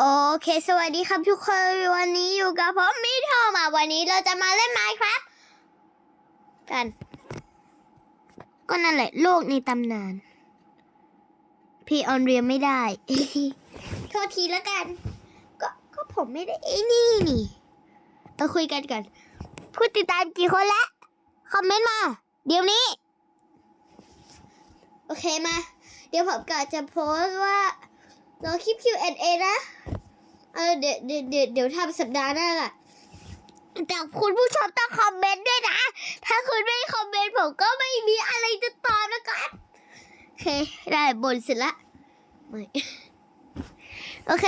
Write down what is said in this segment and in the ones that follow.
โอเค สวัสดีครับทุกคน วันนี้อยู่กับผมมิโทมาวันนี้เราจะมาเล่น Minecraft กัน ก็นั่นแหละ โลกในตำนาน พี่ออนเรียไม่ได้ โทษทีแล้วกัน ก็ก็ผมไม่ได้ไอ้นี่นี่มาคุยกันก่อนผู้ติดตามกี่คนแล้ว คอมเมนต์มา เดี๋ยวนี้ โอเคมา เดี๋ยวผมก็จะโพสต์ว่า ราคลิป Q&A นะ เออเดี๋ยวเดี๋ยวเดี๋ยวทำสัปดาห์หน้าอะแต่คุณผู้ชมต้องคอมเมนต์ด้วยนะ ถ้าคุณไม่คอมเมนต์ผมก็ไม่มีอะไรจะตอบนะครับโอเค ได้บนเสร็จละไม่โอเค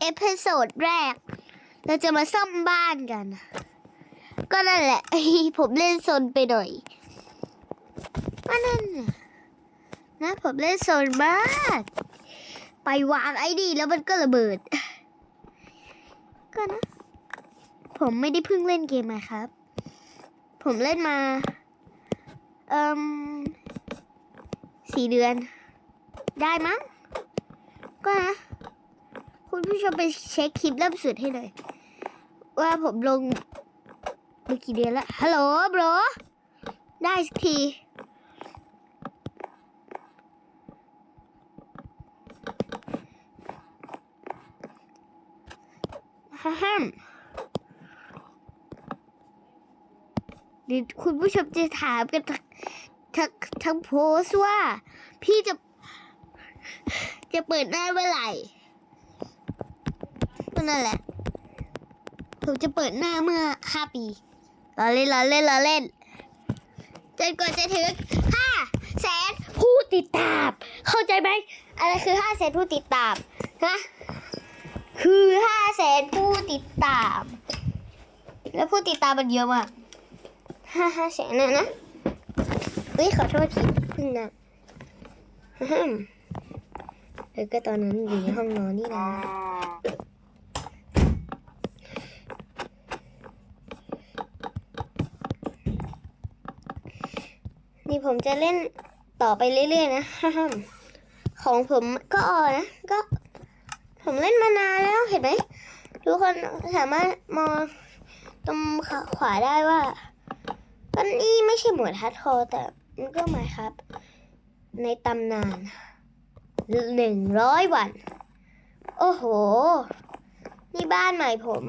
เอพิโซดแรก เราจะมาซ่อมบ้านกัน ก็นั่นแหละ ผมเล่นโซนไปหน่อยก็นั่นน่ะนะผมเล่นโซนมาก ไปวางไอ้ดีแล้วมันก็ระเบิด ก็นะ ผมไม่ได้เพิ่งเล่นเกมมาครับ ผมเล่นมา เอ่มสี่เดือน ได้มั้ง ก็นะ คุณผู้ชมไปเช็คคลิปเริ่มสุดให้หน่อย ว่าผมลงไปกี่เดือนแล้วฮัลโหลบรได้สักที ฮ่าฮ่าเดี๋ยวคุณผู้ชมจะถามกันทั้งทั้งทั้งโพสว่า พี่จะ จะเปิดหน้าเมื่อไหร่ก็นั่นแหละ ผมจะเปิดหน้าเมื่อห้าปีรอเล่นรอเล่นรอเล่นจนกว่าจะถึงห้าแสนผู้ติดตาม เข้าใจไหม อะไรคือห้าแสนผู้ติดตาม ฮะ คือห้าแสนผู้ติดตาม แล้วผู้ติดตามมันเยอะมากห้าห้าแสนนะนะเฮ้ยขอโทษทีเพึ่งนะฮึมเออก็ตอนนั้นอยู่ในห้องนอนนี่นะนี่ผมจะเล่นต่อไปเรื่อยๆนะฮัมของผมก็ออนะ ก็ ผมเล่นมานานแล้วเห็นไหมทุกคนสามารถมองตรงขวาได้ว่าอันนี้ไม่ใช่หมวดฮัดคอร์แต่มันก็หมายครับ ในตำนานหนึ่งร้อยวัน โอ้โห นี่บ้านใหม่ผม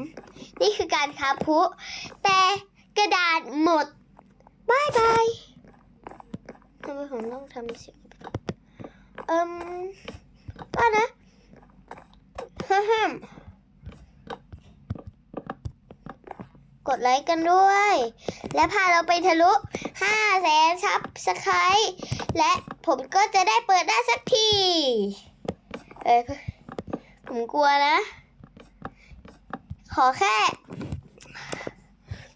นี่คือการคาบพุแต่กระดาษหมดบายบายทำไมผมต้องทำเสียงเอิม ฮึ่มกดไลค์กันด้วย และพาเราไปทะลุ5แสนซับสไครต์และผมก็จะได้เปิดได้สักที เอ้ยผมกลัวนะ ขอแค่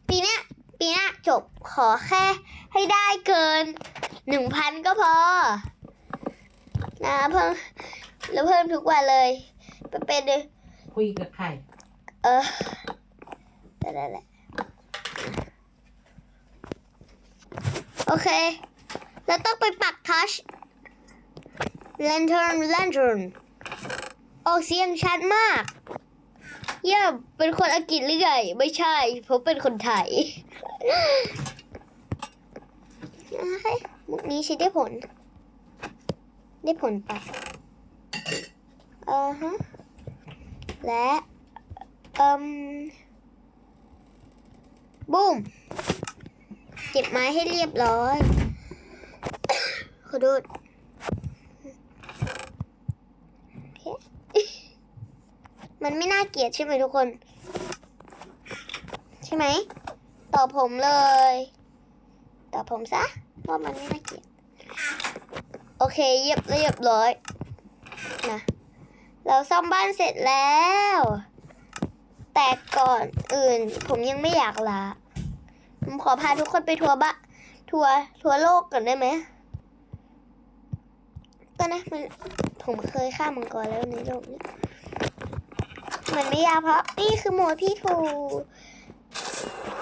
ปีนี้ปีหน้าจบขอแค่ให้ได้เกิน1,000ก็พอ นะเพิ่มแล้วเพิ่มทุกวันเลย ไปเป็นเลยคุยกับใคร เออได้ได้ได้โอเค เราต้องไปปักทัช lantern lantern ออกเสียงชัดมาก เยี่ยมเป็นคนอังกฤษหรือไง ไม่ใช่ ผมเป็นคนไทยเฮ้ยมุกนี้ใช้ได้ผล ได้ผลปะเออฮะ และเอืมบูมเก็บไม้ให้เรียบร้อย ขอโทษมันไม่น่าเกลียดใช่ไหมทุกคน ใช่ไหมตอบผมเลยตอบผมซะว่ามันไม่น่าเกลียด โอเคเรียบเรียบร้อยนะ เราซ่อมบ้านเสร็จแล้ว แต่ก่อนอื่น ผมยังไม่อยากลาผมขอพาทุกคนไปทัวร์บะทัวร์ทัวร์โลกก่อนได้ไหมก็นะมันผมเคยฆ่ามังกรแล้วในโลกนี้มันไม่ยากเพราะนี่คือโหมดพี่ถู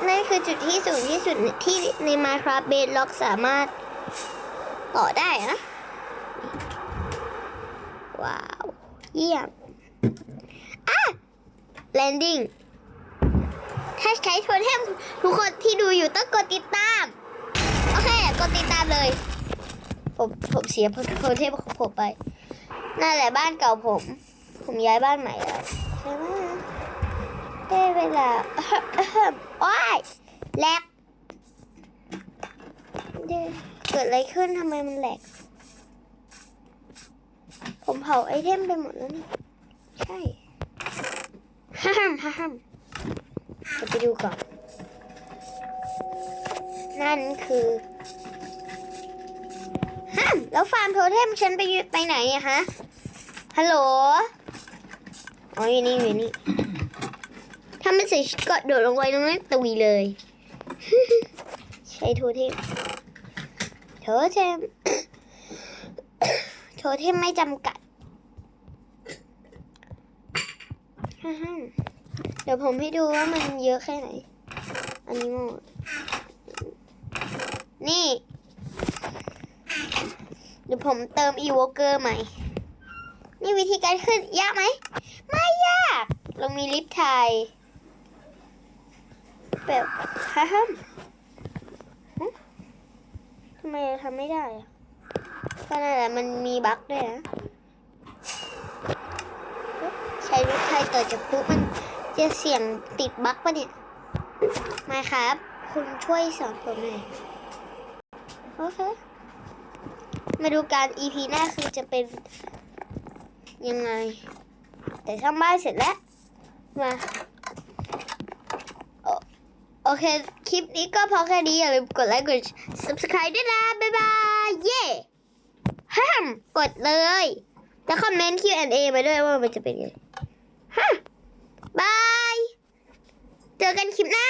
นั่นคือจุดที่สูงที่สุดที่ใน Minecraft Bedrock สามารถต่อได้นะ ว้าว เยี่ยม landing ถ้าใช้โทเทมทุกคนที่ดูอยู่ต้องกดติดตาม โอเค กดติดตามเลย ผมผมเสียโทเทมของผมไป นั่นแหละบ้านเก่าผม ผมย้ายบ้านใหม่แล้วใช่ไหมได้เวลาโอ้ยแหลกเกิดอะไรขึ้นทำไมมันแหลก ผมเผาไอเทมไปหมดแล้วนี่ ใช่ห้ามห้ามเดี๋ยวไปดูก่อน นั่นคือห้ามแล้วฟาร์มโทเทมฉันไปยุไปไหนอะฮะ ฮัลโหล อ๋ออยู่นี่อยู่นี่ถ้าไม่เสร็จก็โดดลงไปตรงนั้นตุยเลย ใช้โทเทมโทเทมโทเทมไม่จำกัด ฮ่าฮ่า เดี๋ยวผมให้ดูว่ามันเยอะแค่ไหน อันนี้หมด นี่ เดี๋ยวผมเติมอีวอเกอร์ใหม่ นี่วิธีการขึ้น ยากไหม ไม่ยากลงมีลิฟต์ไทยแบบฮ่าฮ่าทำไมเราทำไม่ได้อะก็นั่นแหละมันมีบั๊กด้วยนะ ใช้รถไทยต่อจากปุ๊บมันจะเสี่ยงติดบั๊กปะเนี่ย มาครับ คุณช่วยสอนผมหน่อย โอเค มาดูการ EP หน้าคือจะเป็นยังไง แต่ช่างบ้านเสร็จแล้ว มาโอเค คลิปนี้ก็พอแค่นี้ อย่าลืมกดไลค์กด subscribe ด้วยนะ บ๊ายบาย เย้ห้ามกดเลย แล้วคอมเมนต์ Q&A มาด้วยว่ามันจะเป็นยังไง ฮะบาย เจอกันคลิปหน้า